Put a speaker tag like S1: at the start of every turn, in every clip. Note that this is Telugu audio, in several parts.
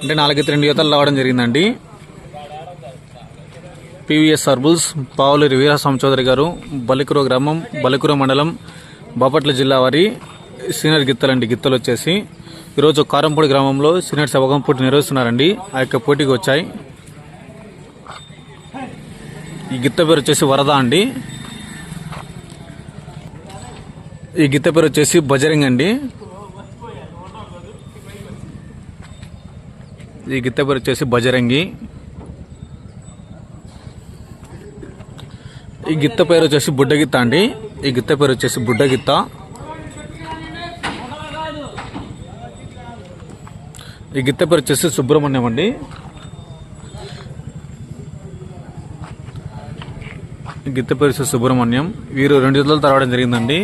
S1: అంటే నాలుగైతే రెండు యువతలు రావడం జరిగిందండి. పివిఎస్ సర్బుల్స్ పావులూరి వీరస్వామి చౌదరి గారు బలికుర గ్రామం బలికుర మండలం బాపట్ల జిల్లా వారి సీనియర్ గిత్తలండి. గిత్తలు వచ్చేసి ఈరోజు కారంపూడి గ్రామంలో సీనియర్ సభగం పోటీ నిర్వహిస్తున్నారండి. ఆ యొక్క పోటీకి వచ్చాయి. ఈ గిత్త పేరు వచ్చేసి వరద అండి. ఈ గిత్త పేరు వచ్చేసి బజరింగ్ అండి ఈ గిత్త పేరు వచ్చేసి బజరంగి. ఈ గిత్త పేరు వచ్చేసి బుడ్డగిత్త అండి. ఈ గిత్త పేరు వచ్చేసి బుడ్డగిత్త ఈ గిత్త పేరు వచ్చేసి సుబ్రహ్మణ్యం అండి. ఈ గిత్త పేరు వచ్చేసి సుబ్రహ్మణ్యం. వీరు రెండు రోజుల తరవడం జరిగిందండి.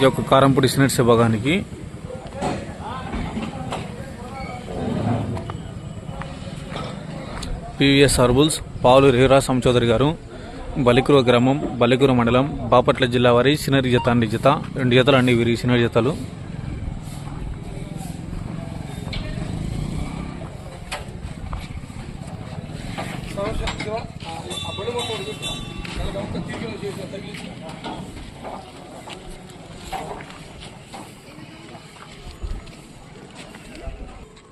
S1: ఈ యొక్క కారంపూడి సినెట్ విభాగానికి పివిఎస్ హర్బుల్స్ పావులు హీరాసం చౌదరి గారు బలికుర గ్రామం బలికుర మండలం బాపట్ల జిల్లా వారి సినరి జత అండి జత రెండు జతలు అండి వీరి సినరి జతలు.